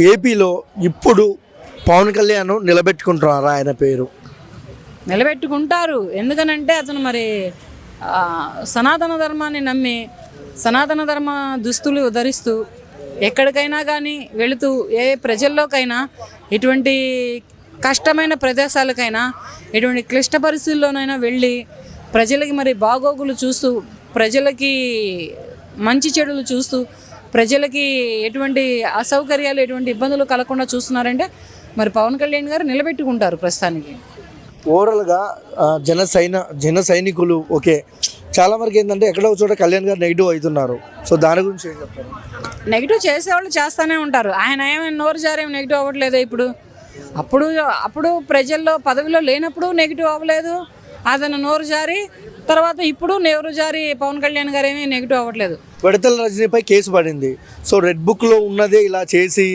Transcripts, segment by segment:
ఏపీలో ఇప్పుడు పవన్ కళ్యాణ్ నిలబెట్టుకుంటున్నారా ఆయన పేరు? నిలబెట్టుకుంటారు. ఎందుకనంటే అతను మరి ఆ, సనాతన ధర్మాన్ని నమ్మి సనాతన ధర్మ దుస్తులు ధరిస్తూ ఎక్కడికైనా కానీ వెళుతూ ఏ ప్రజల్లోకైనా ఇటువంటి కష్టమైన ప్రదేశాలకైనా ఇటువంటి క్లిష్ట పరిస్థితుల్లోనైనా వెళ్ళి ప్రజలకి మరి బాగోగులు చూస్తూ ప్రజలకి మంచి చెడులు చూస్తూ ప్రజలకి ఎటువంటి అసౌకర్యాలు ఎటువంటి ఇబ్బందులు కలగకుండా చూస్తున్నారంటే మరి పవన్ కళ్యాణ్ గారు నిలబెట్టుకుంటారు ప్రస్తుతానికి. ఓవరాల్గా జన సైన జన సైనికులు ఓకే. చాలా వరకు ఏంటంటే ఎక్కడో చోట కళ్యాణ్ గారు నెగిటివ్ అవుతున్నారు. సో దాని గురించి ఏం చెప్తారు? నెగిటివ్ చేసేవాళ్ళు చేస్తూనే ఉంటారు. ఆయన ఏమైనా నోరు జారేం నెగిటివ్ అవ్వట్లేదు ఇప్పుడు? అప్పుడు అప్పుడు ప్రజల్లో పదవిలో లేనప్పుడు నెగిటివ్ అవ్వలేదు. అతను నోరు జారి తర్వాత ఇప్పుడు నోరు జారి పవన్ కళ్యాణ్ గారు ఏమీ నెగిటివ్ అవ్వట్లేదు. విడతల రజనీపై కేసు పడింది. సో రెడ్ బుక్లో ఉన్నదే ఇలా చేసి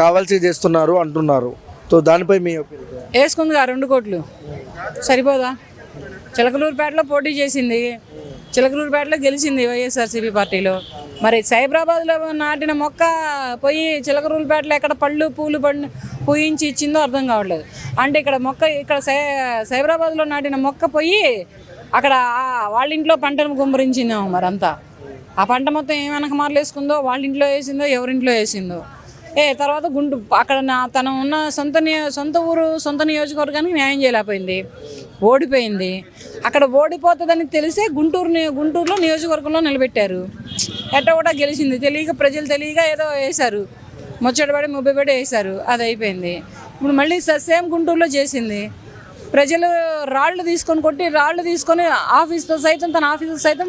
కావాల్సి చేస్తున్నారు అంటున్నారు. సో దానిపై మీ? వేసుకుందిగా రెండు కోట్లు. సరిపోదా? చిలకలూరుపేటలో పోటీ చేసింది. చిలకలూరుపేటలో గెలిచింది వైఎస్ఆర్సీపీ పార్టీలో. మరి సైబరాబాద్లో నాటిన మొక్క పోయి చిలకలూరుపేటలో ఎక్కడ పళ్ళు పూలు పండు పూయించి ఇచ్చిందో అర్థం కావట్లేదు. అంటే ఇక్కడ మొక్క ఇక్కడ సై సైబరాబాద్లో నాటిన మొక్క పోయి అక్కడ వాళ్ళ ఇంట్లో పంటను గుమ్మరించిందేమో మరి అంతా ఆ పంట మొత్తం ఏం వెనక మార్లు వేసుకుందో వాళ్ళ ఇంట్లో వేసిందో ఎవరింట్లో వేసిందో. ఏ తర్వాత గుండు అక్కడ నా తన ఉన్న సొంత సొంత ఊరు సొంత నియోజకవర్గానికి న్యాయం చేయలేకపోయింది. ఓడిపోయింది. అక్కడ ఓడిపోతుందని తెలిసే గుంటూరు గుంటూరులో నియోజకవర్గంలో నిలబెట్టారు. ఎట్ట కూడా గెలిచింది. తెలియక ప్రజలు తెలియక ఏదో వేశారు. ముచ్చటపడి ముబ్బిపడి వేశారు. అది అయిపోయింది. ఇప్పుడు మళ్ళీ సేమ్ గుంటూరులో చేసింది. ప్రజలు రాళ్ళు తీసుకొని కొట్టి రాళ్ళు తీసుకొని ఆఫీస్తో సైతం తన ఆఫీసు సైతం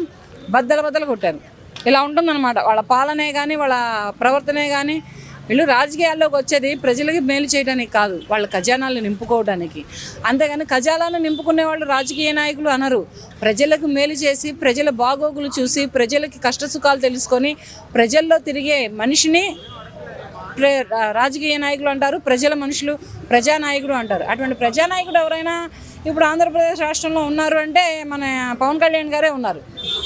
బద్దల బద్దలు కొట్టారు. ఇలా ఉంటుందన్నమాట. వాళ్ళ పాలనే కానీ వాళ్ళ ప్రవర్తనే కానీ వీళ్ళు రాజకీయాల్లోకి వచ్చేది ప్రజలకి మేలు చేయడానికి కాదు వాళ్ళ ఖజానాలు నింపుకోవడానికి అంతేగాని ఖజానాలు నింపుకునే వాళ్ళు రాజకీయ నాయకులు అనరు. ప్రజలకు మేలు చేసి ప్రజల బాగోగులు చూసి ప్రజలకి కష్ట సుఖాలు తెలుసుకొని ప్రజల్లో తిరిగే మనిషిని రాజకీయ నాయకులు అంటారు ప్రజల మనుషులు ప్రజానాయకుడు అంటారు. అటువంటి ప్రజానాయకుడు ఎవరైనా ఇప్పుడు ఆంధ్రప్రదేశ్ రాష్ట్రంలో ఉన్నారు అంటే మన పవన్ కళ్యాణ్ గారే ఉన్నారు.